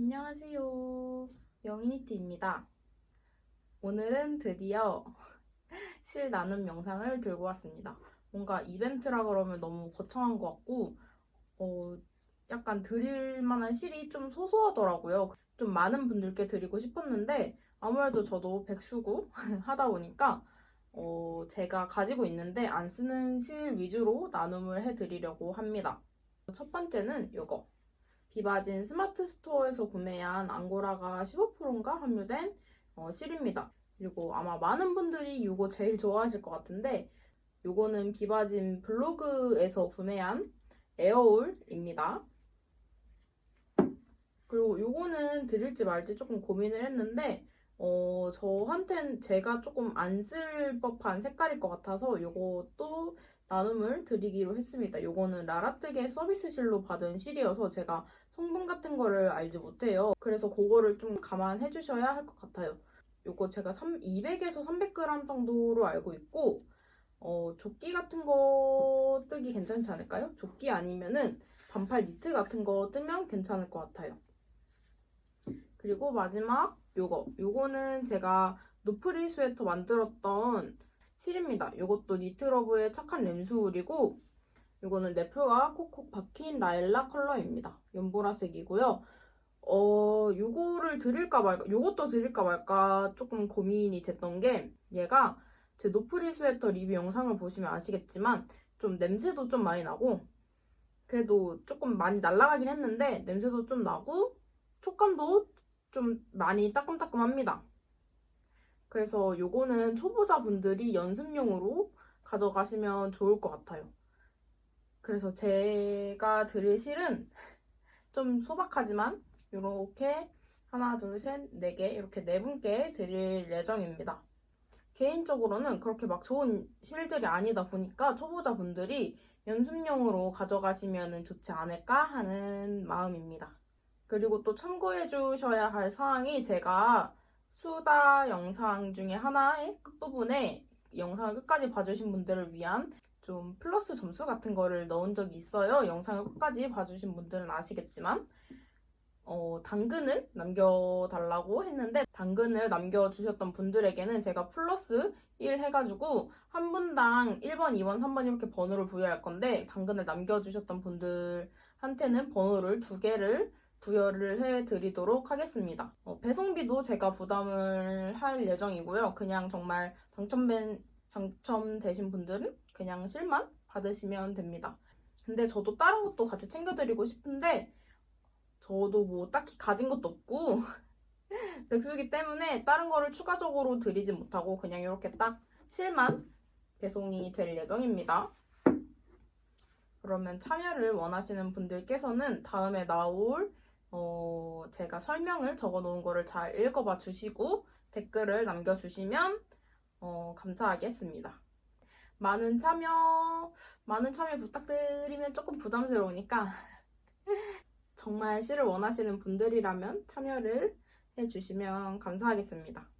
안녕하세요. 영이니티입니다. 오늘은 드디어 실 나눔 영상을 들고 왔습니다. 뭔가 이벤트라 그러면 너무 거창한 것 같고, 어, 약간 드릴 만한 실이 좀 소소하더라고요. 좀 많은 분들께 드리고 싶었는데, 아무래도 저도 백수고 하다 보니까, 어, 제가 가지고 있는데 안 쓰는 실 위주로 나눔을 해드리려고 합니다. 첫 번째는 이거. 비바진 스마트 스토어에서 구매한 앙고라가 15%인가 함유된 어, 실입니다. 그리고 아마 많은 분들이 이거 제일 좋아하실 것 같은데 이거는 비바진 블로그에서 구매한 에어울입니다. 그리고 요거는 드릴지 말지 조금 고민을 했는데 어, 저한텐 제가 조금 안 쓸 법한 색깔일 것 같아서 요것도 나눔을 드리기로 했습니다. 요거는 라라뜨게 서비스실로 받은 실이어서 제가 성분 같은 거를 알지 못해요. 그래서 그거를 좀 감안해 주셔야 할 것 같아요. 요거 제가 3, 200에서 300g 정도로 알고 있고 어, 조끼 같은 거 뜨기 괜찮지 않을까요? 조끼 아니면은 반팔 니트 같은 거 뜨면 괜찮을 것 같아요. 그리고 마지막 요거. 요거는 제가 노프리 스웨터 만들었던 실입니다. 요것도 니트러브의 착한 램수울이고 요거는 네프가 콕콕 박힌 라일락 컬러입니다. 연보라색이고요. 어, 요거를 드릴까 말까, 요것도 드릴까 말까 조금 고민이 됐던 게 얘가 제 노프리 스웨터 리뷰 영상을 보시면 아시겠지만 좀 냄새도 좀 많이 나고 그래도 조금 많이 날아가긴 했는데 냄새도 좀 나고 촉감도 좀 많이 따끔따끔합니다. 그래서 요거는 초보자분들이 연습용으로 가져가시면 좋을 것 같아요. 그래서 제가 드릴 실은 좀 소박하지만 이렇게 하나, 둘, 셋, 네 개 이렇게 네 분께 드릴 예정입니다. 개인적으로는 그렇게 막 좋은 실들이 아니다 보니까 초보자분들이 연습용으로 가져가시면 좋지 않을까 하는 마음입니다. 그리고 또 참고해 주셔야 할 사항이 제가 수다 영상 중에 하나의 끝부분에 영상을 끝까지 봐주신 분들을 위한 좀 플러스 점수 같은 거를 넣은 적이 있어요. 영상을 끝까지 봐주신 분들은 아시겠지만 어, 당근을 남겨달라고 했는데 당근을 남겨주셨던 분들에게는 제가 플러스 1 해가지고 한 분당 1번, 2번, 3번 이렇게 번호를 부여할 건데 당근을 남겨주셨던 분들한테는 번호를 두 개를 부여를 해드리도록 하겠습니다. 어, 배송비도 제가 부담을 할 예정이고요. 그냥 정말 당첨된, 당첨되신 분들은 그냥 실만 받으시면 됩니다. 근데 저도 다른 것도 같이 챙겨드리고 싶은데 저도 뭐 딱히 가진 것도 없고 백수기 때문에 다른 거를 추가적으로 드리지 못하고 그냥 이렇게 딱 실만 배송이 될 예정입니다. 그러면 참여를 원하시는 분들께서는 다음에 나올 어, 제가 설명을 적어 놓은 거를 잘 읽어봐 주시고 댓글을 남겨주시면 어, 감사하겠습니다. 많은 참여, 많은 참여 부탁드리면 조금 부담스러우니까 정말 시를 원하시는 분들이라면 참여를 해주시면 감사하겠습니다.